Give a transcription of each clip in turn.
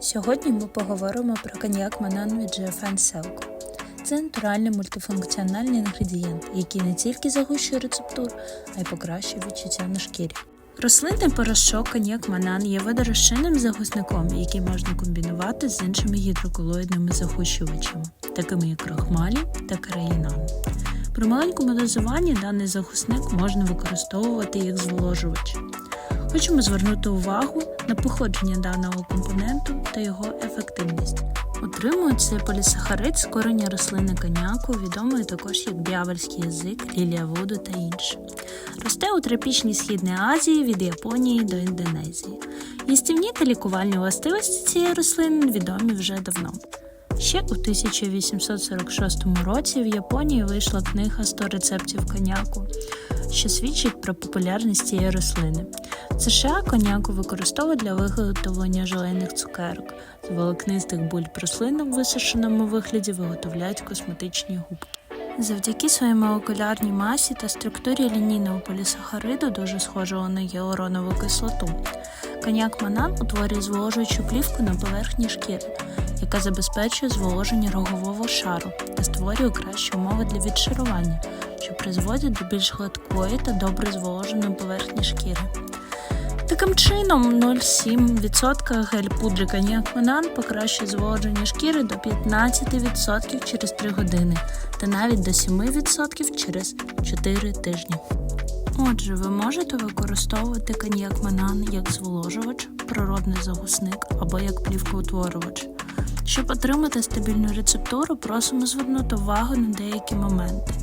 Сьогодні ми поговоримо про коньяк Манан від GFN Selco. Це натуральний мультифункціональний інгредієнт, який не тільки загущує рецептуру, а й покращує відчуття на шкірі. Рослинний порошок коньяк Манан є водорозчинним загусником, який можна комбінувати з іншими гідроколоїдними загущувачами, такими як крохмалі та караїнан. При маленькому дозуванні даний загусник можна використовувати як зволожувач. Хочемо звернути увагу на походження даного компоненту та його ефективність. Утримується полісахарид з корення рослини коньяку, відомої також як д'явольський язик, лілія воду та інше. Росте у тропічній Східній Азії від Японії до Індонезії. Їстівні та лікувальні властивості цієї рослини відомі вже давно. Ще у 1846 році в Японії вийшла книга «100 рецептів коньяку, що свідчить про популярність цієї рослини. В США коньяку використовують для виготовлення желейних цукерок. З волокнистих бульб рослин у висушеному вигляді виготовляють косметичні губки. Завдяки своїй молекулярній масі та структурі лінійного полісахариду, дуже схожого на гіалуронову кислоту, коньяк Манан утворює зволожуючу плівку на поверхні шкіри, яка забезпечує зволоження рогового шару та створює кращі умови для відшарування, що призводять до більш гладкої та добре зволоженої поверхні шкіри. Таким чином, 0,7% гель-пудри коньяк покращує зволоження шкіри до 15% через 3 години та навіть до 7% через 4 тижні. Отже, ви можете використовувати коньяк Манан як зволожувач, природний загусник або як плівкоутворювач. Щоб отримати стабільну рецептуру, просимо звернути увагу на деякі моменти.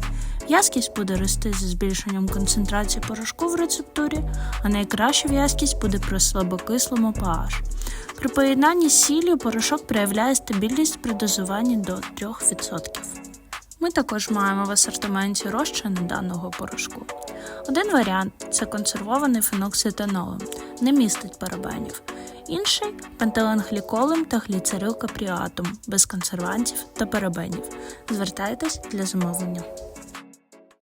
В'язкість буде рости зі збільшенням концентрації порошку в рецептурі, а найкраща в'язкість буде при слабокислому pH. При поєднанні з сіллю порошок проявляє стабільність при дозуванні до 3%. Ми також маємо в асортименті розчини даного порошку. Один варіант це консервований феноксетанолом, не містить парабенів. Інший пентиленгліколем та гліцерилкапріатом без консервантів та парабенів. Звертайтесь для замовлення.